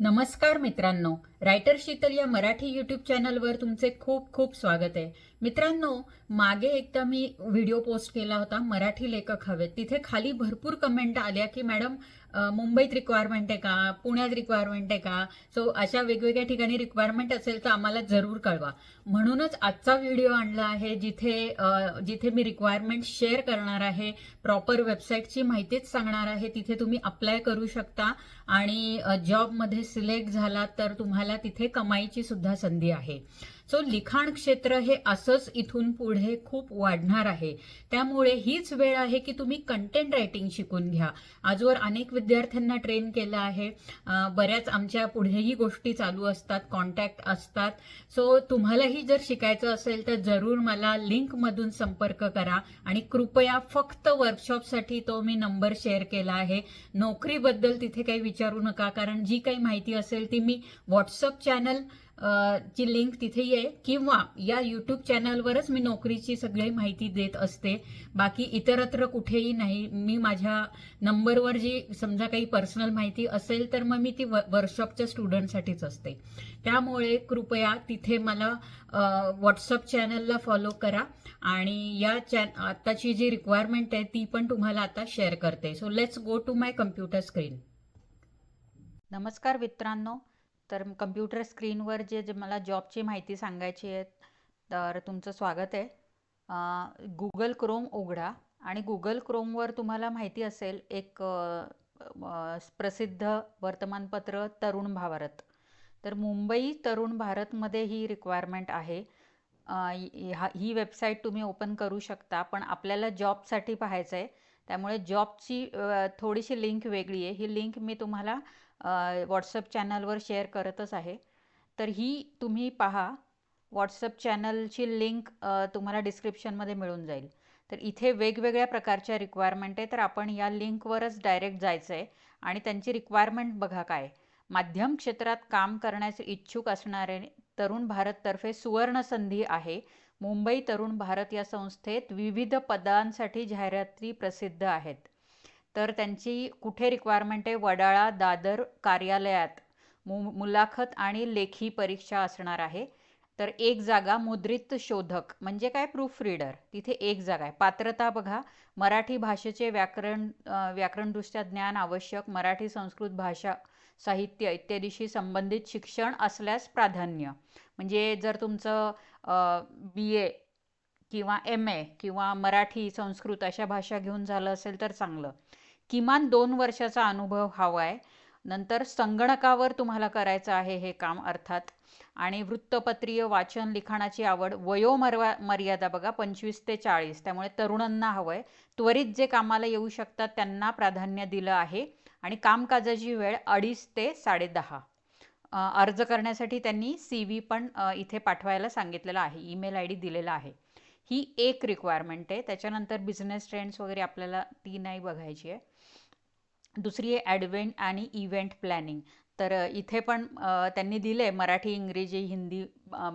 नमस्कार मित्रांनो. रायटर शीतल या मराठी यूट्यूब चॅनलवर तुमचे खूप खूप स्वागत आहे. मित्रांनो मागे एकदा मी व्हिडिओ पोस्ट केला होता मराठी लेखक हवेत. तिथे खाली भरपूर कमेंट आल्या की मॅडम मुंबईत रिक्वायरमेंट आहे का? पुण्यात रिक्वायरमेंट आहे का? सो अशा वेगवेगळ्या ठिकाणी रिक्वायरमेंट असेल तर आम्हाला जरूर कळवा. म्हणूनच आजचा व्हिडिओ आणला आहे जिथे जिथे मी रिक्वायरमेंट शेअर करणार आहे प्रॉपर वेबसाईटची माहितीच सांगणार आहे तिथे तुम्ही अप्लाय करू शकता. आणि जॉबमध्ये सिलेक्ट झाला तर तुम्हाला तिथे कमाईची सुद्धा संधी आहे. सो लिखाण क्षेत्र हे असंच इथून पुढे खूप वाढणार आहे. त्यामुळे हीच वेळ आहे की तुम्ही कंटेंट रायटिंग शिकून घ्या. आजवर अनेक विद्यार्थ्यांना ट्रेन केलं आहे. बऱ्याच आमच्या पुढेही गोष्टी चालू असतात कॉन्टॅक्ट असतात. सो तुम्हालाही जर शिकायचं असेल तर जरूर मला लिंकमधून संपर्क करा आणि कृपया फक्त वर्कशॉपसाठी तो मी नंबर शेअर केला आहे. नोकरीबद्दल तिथे काही विचारू नका कारण जी काही माहिती असेल ती मी व्हॉट्सअप चॅनल ची लिंक तिथे ये. किंवा या यूट्यूब चॅनलवरच मी नोकरीची सगळी माहिती देत असते. बाकी इतरत्र कुठेही नाही. मी माझ्या नंबरवर जी समजा काही पर्सनल माहिती असेल तर मग मी ती वर्कशॉपच्या स्टुडंटसाठीच असते. त्यामुळे कृपया तिथे मला व्हॉट्सअप चॅनलला फॉलो करा. आणि या चॅन आताची जी रिक्वायरमेंट आहे ती पण तुम्हाला आता शेअर करते. So let's go to my computer screen नमस्कार मित्रांनो. तर कम्प्युटर स्क्रीनवर जे जे मला जॉबची माहिती सांगायची आहे तर तुमचं स्वागत आहे. गुगल क्रोम उघडा आणि गुगल क्रोमवर तुम्हाला माहिती असेल एक प्रसिद्ध वर्तमानपत्र तरुण भारत. तर मुंबई तरुण भारतमध्ये ही रिक्वायरमेंट आहे. ही वेबसाईट तुम्ही ओपन करू शकता पण आपल्याला जॉबसाठी पाहायचं आहे त्यामुळे जॉबची थोडीशी लिंक वेगळी आहे. ही लिंक मी तुम्हाला व्हॉट्सअप चॅनलवर शेअर करतच आहे. तर ही तुम्ही पहा व्हॉट्सअप चॅनलची लिंक तुम्हाला डिस्क्रिप्शनमध्ये मिळून जाईल. तर इथे वेगवेगळ्या प्रकारच्या रिक्वायरमेंट आहे तर आपण या लिंकवरच डायरेक्ट जायचं आहे आणि त्यांची रिक्वायरमेंट बघा काय माध्यम क्षेत्रात काम करण्याचे इच्छुक असणारे तरुण भारततर्फे सुवर्ण संधी आहे. मुंबई तरुण भारत या संस्थेत विविध पदांसाठी जाहिराती प्रसिद्ध आहेत. तर त्यांची कुठे रिक्वायरमेंट आहे? वडाळा दादर कार्यालयात मु मुलाखत आणि लेखी परीक्षा असणार आहे. तर एक जागा मुद्रित शोधक म्हणजे काय? प्रूफ रीडर तिथे एक जागा आहे. पात्रता बघा. मराठी भाषेचे व्याकरण व्याकरणदृष्ट्या ज्ञान आवश्यक. मराठी संस्कृत भाषा साहित्य इत्यादीशी संबंधित शिक्षण असल्यास प्राधान्य. म्हणजे जर तुमचं बी ए किंवा एम ए किंवा मराठी संस्कृत अशा भाषा घेऊन झालं असेल तर चांगलं. किमान दोन वर्षाचा अनुभव हवा आहे. नंतर संगणकावर तुम्हाला करायचं आहे हे काम अर्थात. आणि वृत्तपत्रीय वाचन लिखाणाची आवड वयोमर्वा मर्यादा बघा पंचवीस ते चाळीस. त्यामुळे तरुणांना हवं आहे त्वरित जे कामाला येऊ शकतात त्यांना प्राधान्य दिलं आहे. आणि कामकाजाची वेळ अडीच ते साडेदहा अर्ज करण्यासाठी त्यांनी सी व्ही पण इथे पाठवायला सांगितलेलं आहे. ईमेल आय डी दिलेला आहे. ही एक रिक्वायरमेंट आहे. त्याच्यानंतर बिझनेस ट्रेंड्स वगैरे आपल्याला ती नाही बघायची आहे. दुसरी आहे ॲडव्हेंट आणि इव्हेंट प्लॅनिंग तर इथे पण त्यांनी दिलं आहे मराठी इंग्रजी हिंदी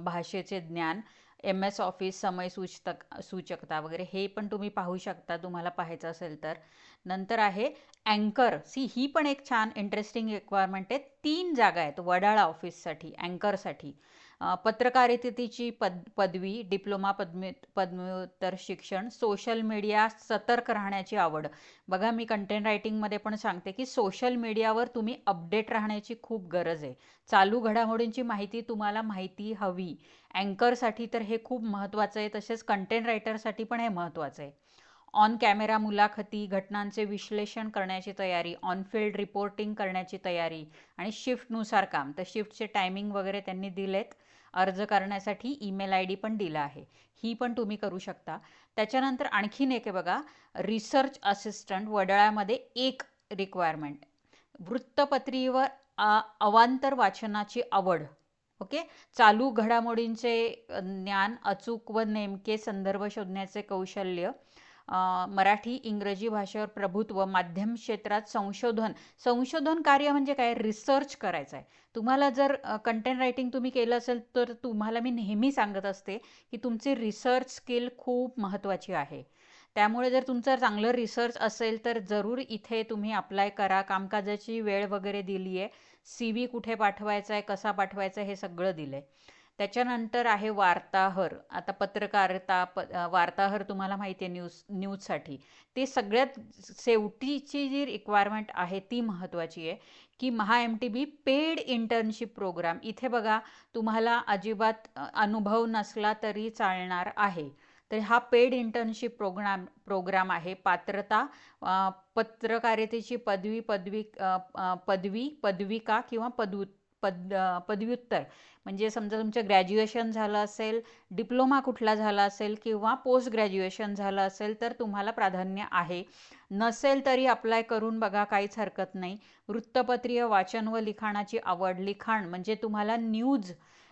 भाषेचे ज्ञान एम एस ऑफिस समय सूचतक सूचकता वगैरे हे पण तुम्ही पाहू शकता तुम्हाला पाहायचं असेल तर. नंतर आहे अँकर सी ही पण एक छान इंटरेस्टिंग रिक्वायरमेंट आहे. तीन जागा आहेत वडाळा ऑफिससाठी अँकरसाठी पत्रकारितेची पद पदवी डिप्लोमा पद्म पदव्युत्तर शिक्षण सोशल मीडिया सतर्क राहण्याची आवड. बघा मी कंटेंट रायटिंगमध्ये पण सांगते की सोशल मीडियावर तुम्ही अपडेट राहण्याची खूप गरज आहे. चालू घडामोडींची माहिती तुम्हाला माहिती हवी. अँकरसाठी तर हे खूप महत्त्वाचं आहे तसेच कंटेंट रायटरसाठी पण हे महत्त्वाचं आहे. ऑन कॅमेरा मुलाखती घटनांचे विश्लेषण करण्याची तयारी ऑन फील्ड रिपोर्टिंग करण्याची तयारी आणि शिफ्टनुसार काम. तर शिफ्टचे टायमिंग वगैरे त्यांनी दिलेत. अर्ज करण्यासाठी ईमेल आय डी पण दिला आहे. ही पण तुम्ही करू शकता. त्याच्यानंतर आणखीन एक आहे बघा रिसर्च असिस्टंट वडाळ्यामध्ये एक रिक्वायरमेंट वृत्तपत्रीवर अवांतर वाचनाची आवड. ओके? चालू घडामोडींचे ज्ञान अचूक व नेमके संदर्भ शोधण्याचे कौशल्य मराठी इंग्रजी भाषेवर प्रभुत्व माध्यम क्षेत्रात संशोधन. संशोधन कार्य म्हणजे काय? रिसर्च करायचं आहे. तुम्हाला जर कंटेंट रायटिंग तुम्ही केलं असेल तर तुम्हाला मी नेहमी सांगत असते की तुमची रिसर्च स्किल खूप महत्त्वाची आहे. त्यामुळे जर तुमचं चांगलं रिसर्च असेल तर जरूर इथे तुम्ही अप्लाय करा. कामकाजाची वेळ वगैरे दिली आहे सी व्ही कुठे पाठवायचा आहे कसा पाठवायचा आहे हे सगळं दिलं आहे त्याच्यानंतर आहे वार्ताहर. आता पत्रकारिता प वार्ताहर तुम्हाला माहिती आहे न्यूज न्यूजसाठी. ते सगळ्यात शेवटीची जी रिक्वायरमेंट आहे ती महत्त्वाची आहे की Maha M T B paid internship programme इथे बघा तुम्हाला अजिबात अनुभव नसला तरी चालणार आहे. तर हा पेड इंटर्नशिप प्रोग्राम प्रोग्राम आहे. पात्रता पत्रकारितेची पदवी पदवी पदवी पदविका किंवा पदवी पद पदव्युत्तर. म्हणजे समजा तुमचं ग्रॅज्युएशन झालं असेल डिप्लोमा कुठला झाला असेल किंवा पोस्ट ग्रॅज्युएशन झालं असेल तर तुम्हाला प्राधान्य आहे. नसेल तरी अप्लाय करून बघा काहीच हरकत नाही. वृत्तपत्रीय वाचन व लिखाणाची आवड लिखाण म्हणजे तुम्हाला न्यूज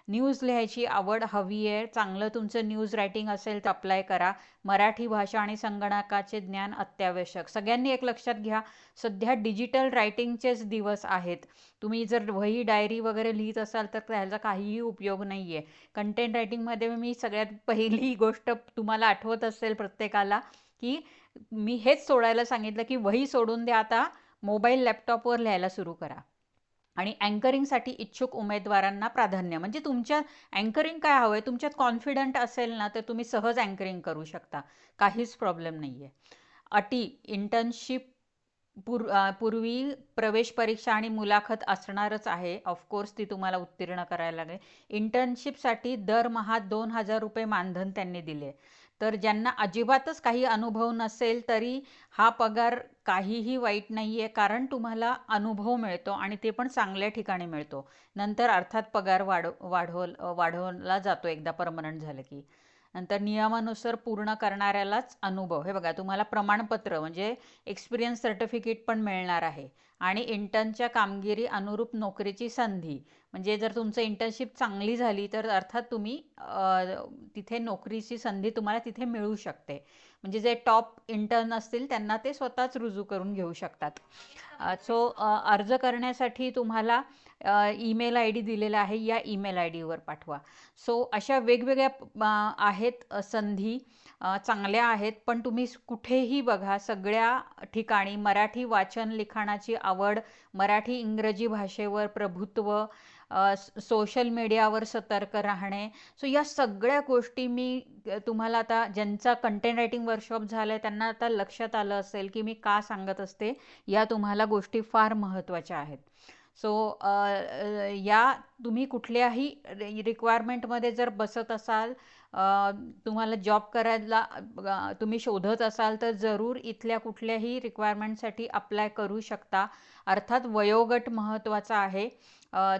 न्यूज लिहायची आवड हवी आहे. चांगलं तुमचं न्यूज रायटिंग असेल तर अप्लाय करा. मराठी भाषा आणि संगणकाचे ज्ञान अत्यावश्यक. सगळ्यांनी एक लक्षात घ्या सध्या डिजिटल रायटिंगचेच दिवस आहेत. तुम्ही जर वही डायरी वगैरे लिहित असाल तर त्याचा काहीही उपयोग नाही आहे कंटेंट रायटिंगमध्ये मी सगळ्यात पहिली गोष्ट तुम्हाला आठवत असेल प्रत्येकाला की मी हेच सोडायला सांगितलं की वही सोडून द्या आता. मोबाईल लॅपटॉपवर लिहायला सुरू करा. आणि अँकरिंगसाठी इच्छुक उमेदवारांना प्राधान्य. म्हणजे तुमच्या अँकरिंग काय हवं आहे? तुमच्यात कॉन्फिडंट असेल ना तर तुम्ही सहज अँकरिंग करू शकता. काहीच प्रॉब्लेम नाही आहे अटी इंटर्नशिप पूर पूर्वी प्रवेश परीक्षा आणि मुलाखत असणारच आहे. ऑफकोर्स ती तुम्हाला उत्तीर्ण करायला लागेल. इंटर्नशिपसाठी दरमहा दोन हजार रुपये मानधन त्यांनी दिले. तर ज्यांना अजिबातच काही अनुभव नसेल तरी हा पगार काहीही वाईट नाही आहे कारण तुम्हाला अनुभव मिळतो आणि ते पण चांगल्या ठिकाणी मिळतो. नंतर अर्थात पगार वाढ वाढव वाढवला जातो एकदा परमनंट झालं की. नंतर नियमानुसार पूर्ण करणाऱ्यालाच अनुभव. हे बघा तुम्हाला प्रमाणपत्र म्हणजे एक्सपिरियन्स सर्टिफिकेट पण मिळणार आहे. आणि इंटर्नच्या कामगिरी अनुरूप नोकरीची संधी. म्हणजे जर तुमचं इंटर्नशिप चांगली झाली तर अर्थात तुम्ही तिथे नोकरीची संधी तुम्हाला तिथे मिळू शकते. म्हणजे जे टॉप इंटर्न असतील त्यांना ते स्वतःच रुजू करून घेऊ शकतात. सो अर्ज करण्यासाठी तुम्हाला ईमेल आय डी दिलेला आहे या ईमेल आय डीवर पाठवा. सो अशा वेगवेगळ्या आहेत संधी. चांगल्या आहेत पण तुम्ही कुठेही बघा सगळ्या ठिकाणी मराठी वाचन लिखाणाची आवड मराठी इंग्रजी भाषेवर प्रभुत्व सोशल मीडियावर सतर्क राहणे. सो या सगळ्या गोष्टी मी तुम्हाला आता ज्यांचा कंटेंट रायटिंग वर्कशॉप झाला आहे त्यांना आता लक्षात आलं असेल की मी का सांगत असते या तुम्हाला गोष्टी फार महत्त्वाच्या आहेत. सो या तुम्ही कुठल्याही रिक्वायरमेंटमध्ये जर बसत असाल तुम्हाला जॉब करायला तुम्ही शोधत असाल तर जरूर इथल्या कुठल्याही रिक्वायरमेंटसाठी अप्लाय करू शकता. अर्थात वयोगट महत्त्वाचा आहे.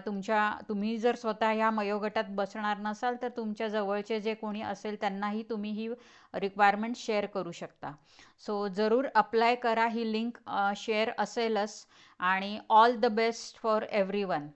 तुमच्या तुम्ही जर स्वतः ह्या वयोगटात बसणार नसाल तर तुमच्या जवळचे जे कोणी असेल त्यांनाही तुम्ही ही रिक्वायरमेंट शेअर करू शकता. सो जरूर अप्लाय करा ही लिंक शेअर असेलच. आणि all the best for everyone